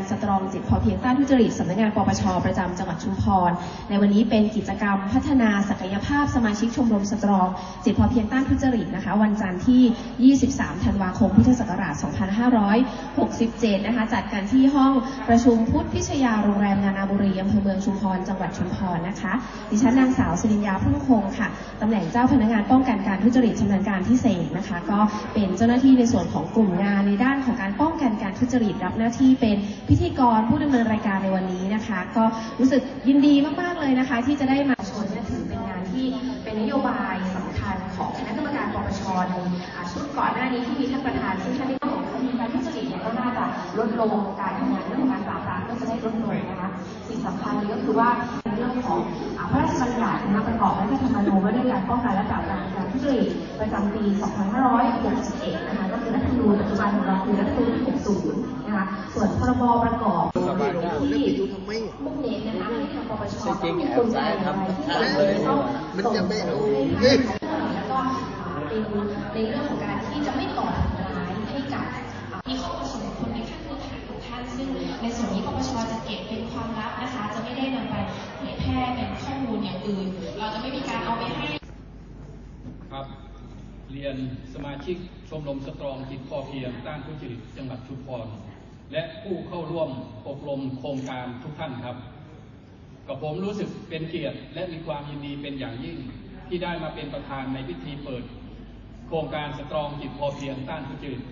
การสตรองจิตพอเพียงต้านทุจริตสำนักงานปปชประจำจังหวัดชุมพร ในวันนี้เป็นกิจกรรมพัฒนาศักยภาพสมาชิกชมรมสตรองจิตพอเพียงต้านทุจริตนะคะ วันจันทร์ที่ 23 ธันวาคม พุทธศักราช 2567 นะคะ จัดกันที่ห้องประชุมพุทธพิชยาโรงแรมนานาบุรีอำเภอเมืองชุมพร จังหวัดชุมพรนะคะ ดิฉันนางสาวสิริญญาพุ่งคงค่ะตำแหน่งเจ้าพนักงานป้องกันการทุจริตชำนาญการพิเศษนะคะ ก็เป็นเจ้าหน้าที่ในส่วนของกลุ่มงานในด้านของการป้องกันการทุจริตรับหน้าที่เป็นพิธีกรผู้ดำเนินรายการในวันนี้นะคะ ก็รู้สึกยินดีมาก ๆ เลยนะคะ ที่จะได้มาชนเนี่ยถือเป็นงานที่เป็นนโยบายสำคัญของคณะกรรมการปปชในชุดก่อนหน้านี้ที่มีท่านประธานซึ่งท่านได้บอกว่ามีการทุจริตเนี่ยก็น่าจะลดลงการทำงานเรื่องของการปราบปรามก็จะได้ลดลงนะคะสิ่งสำคัญเลยก็คือว่าในเรื่องของพระราชบัญญัติประกอบรัฐธรรมนูญว่าด้วยการป้องกันและปราบปรามการทุจริตประจำปี 2561 นะคะก็คือรัฐธรรมนูญปัจจุบันของเราคือรัฐธรรมนูญที่60 นะคะส่วนพรบประกอบที่มุ่งเน้นนะคะให้ทางปปชต้องมีกลไกอะไรที่จะต้องมันจะไม่เอาให้ทางแล้วก็เป็นในเรื่องของการที่จะไม่ก่อการร้ายให้กับมีข้อมูลส่วนบุคคลในขั้นพื้นฐานของท่านซึ่งในส่วนนี้ปปชจะเก็บเป็นความลับนะคะ จะไม่ได้นำไปเผยแพร่เป็นข้อมูลอย่างอื่น เราจะไม่มีการเอาไปให้ครับเรียนสมาชิกชมรมสตรองจิตพอเพียงต้านทุจริตจังหวัดชุมพร และผู้เข้าร่วมอบรมโครงการทุกท่านครับ กับผมรู้สึกเป็นเกียรติและมีความยินดีเป็นอย่างยิ่งที่ได้มาเป็นประธานในพิธีเปิด โครงการสตรองจิตพอเพียงต้านทุจริต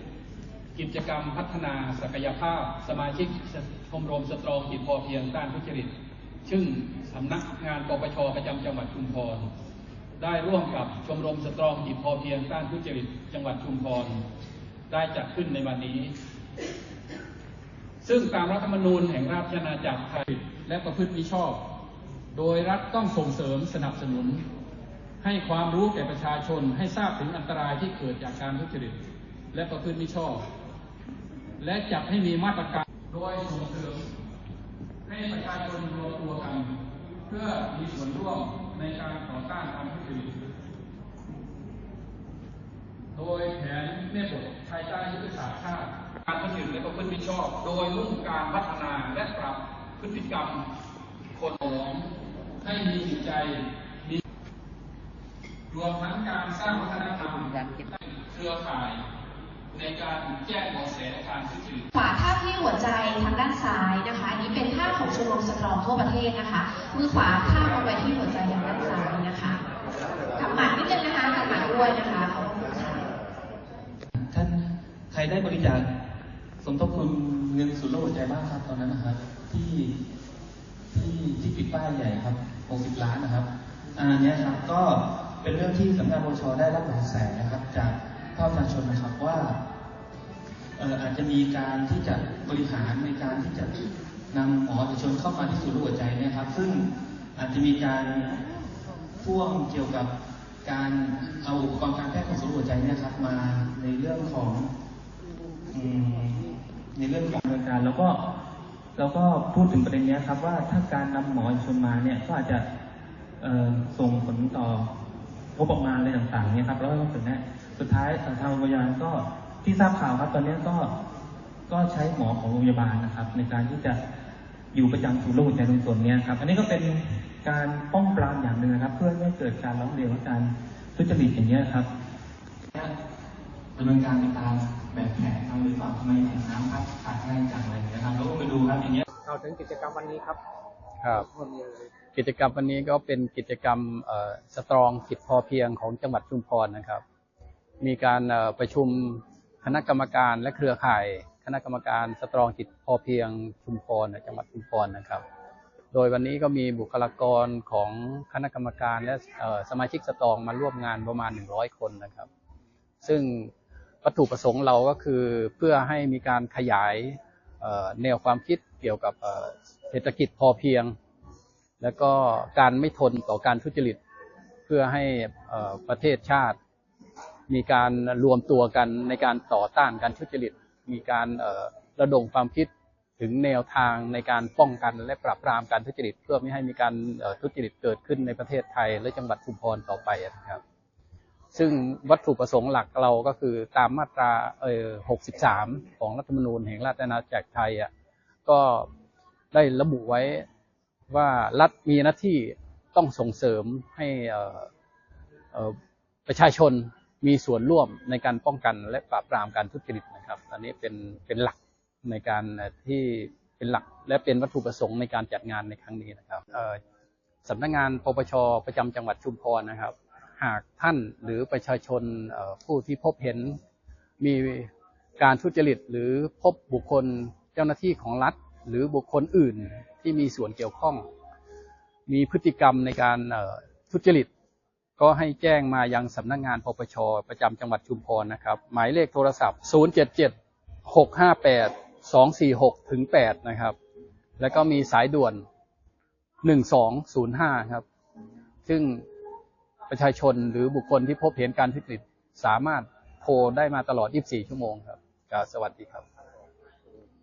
กิจกรรมพัฒนาศักยภาพ สมาชิกชมรมสตรองจิตพอเพียงต้านทุจริต ซึ่งสำนักงานปปชประจำจังหวัดชุมพรได้ร่วมกับชมรมสตรองจิตพอเพียงต้านทุจริต จังหวัดชุมพรได้จัดขึ้นในวันนี้ ซึ่งตามรัฐธรรมนูญแห่งราชอาณาจักรไทยและประพฤติมิชอบ โดยรัฐต้องส่งเสริมสนับสนุน ให้ความรู้แก่ประชาชนให้ทราบถึงอันตรายที่เกิดจากการทุจริตและประพฤติมิชอบ และจัดให้มีมาตรการโดยส่งเสริมให้ประชาชนรวมตัวกัน เพื่อมีส่วนร่วมในการต่อต้านการทุจริตโดยแผนแม่บทภายใต้ยุทธศาสตร์ชาติ การทุจริตและประพฤติมิชอบ โดยมุ่งการพัฒนาและปรับพฤติกรรมคนของให้มีจิตใจมีรวมทั้งการสร้างวัฒนธรรมเครือข่าย ในการแจ้งเบาะแสการทุจริตขวาท่าที่หัวใจทางด้านซ้ายนะคะอันนี้เป็นท่าของชมรมสตรองทั่วประเทศนะคะมือขวาท่าเอาไว้ที่หัวใจทางด้านซ้ายนะคะกำหมัดนิดนึงนะคะกำหมัดด้วยนะคะขอบคุณค่ะท่านใครได้บริจาค มทบทุนเงินศูนย์โรคหัวใจบ้างครับตอนนั้นนะครับ ที่ที่ที่ปิดป้ายใหญ่ครับ60ล้านนะครับอันนี้ครับก็เป็นเรื่องที่สำนักงานปชได้รับเบาะแสนะครับ จากภาคประชาชนนะครับว่าเอออาจจะมีการที่จะบริหารในการที่จะนำหมอเอกชนเข้ามาที่ศูนย์โรคหัวใจนะครับ ซึ่งอาจจะมีการพ่วงเกี่ยวกับการเอาอุปกรณ์การแพทย์ของศูนย์หัวใจเนี่ยครับ มาในเรื่องของอืม ในเรื่องของดำเนินการแล้วก็แล้วก็พูดถึงประเด็นนี้ครับว่าถ้าการนำหมอชนมาเนี่ยก็อาจจะส่งผลต่องบประมาณอะไรต่างๆเนี่ยครับแล้วก็สุดท้สุดท้ายทางโรงพยาบาลก็ที่ทราบข่าวครับ ตอนนี้ก็ก็ใช้หมอของโรงพยาบาลนะครับ ในการที่จะอยู่ประจำศูนย์โรคหัวใจตรงส่วนนี้ครับ อันนี้ก็เป็นการป้องปรามอย่างหนึ่งนะครับ เพื่อไม่ให้เกิดการร้องเรียนและการทุจริตอย่างเงี้ครับ ดำเนินการไปตามแบบแผนทางหรือเปล่าทำไมแผนน้ำพัดขาดง่ายจังอะไรอย่างเงี้ยครับแล้วก็ไปดูครับอย่างเงี้ยเราถึงกิจกรรมวันนี้ครับครับคนเลยกิจกรรมวันนี้ก็เป็นกิจกรรมสตรองจิตพอเพียงของจังหวัดชุมพรนะครับ มีการเอ่อประชุมคณะกรรมการและเครือข่าย คณะกรรมการสตรองจิตพอเพียงชุมพรจังหวัดชุมพรนะครับ โดยวันนี้ก็มีบุคลากรของคณะกรรมการและเอ่อสมาชิกสตรองมาร่วมงานประมาณ 100 คนนะครับ ซึ่ง วัตถุประสงค์เราก็คือเพื่อให้มีการขยายแนวความคิดเกี่ยวกับเศรษฐกิจพอเพียง แล้วก็การไม่ทนต่อการทุจริต เพื่อให้ประเทศชาติ มีการรวมตัวกันในการต่อต้านการทุจริต มีการระดมความคิดถึงแนวทางในการป้องกันและปราบปรามการทุจริต เพื่อไม่ให้มีการทุจริตเกิดขึ้นในประเทศไทย และจังหวัดชุมพรต่อไปนะครับ ซึ่งวัตถุประสงค์หลักเราก็คือตามมาตราเอ่อ63 ของรัฐธรรมนูญแห่งราชอาณาจักรไทยอะก็ได้ระบุไว้ว่ารัฐมีหน้าที่ต้องส่งเสริมให้เออเออประชาชนมีส่วนร่วมในการป้องกันและปราบปรามการทุจริตนะครับ อันนี้เป็นเป็นหลักในการที่เป็นหลักและเป็นวัตถุประสงค์ในการจัดงานในครั้งนี้นะครับสำนักงานปปชประจำจังหวัดชุมพรนะครับ หากท่านหรือประชาชนผู้ที่พบเห็นมีการทุจริตหรือพบบุคคลเจ้าหน้าที่ของรัฐ หรือบุคคลอื่นที่มีส่วนเกี่ยวข้อง มีพฤติกรรมในการทุจริต ก็ให้แจ้งมายังสำนักงานปปช ประจำจังหวัดชุมพรนะครับ หมายเลขโทรศัพท์ 077 658 246ถึง8นะครับ แล้วก็มีสายด่วน 1205 ครับ ซึ่ง ประชาชนหรือบุคคลที่พบเห็นการทุจริตสามารถโทรได้มาตลอด 24 ชั่วโมงครับสวัสดีครับ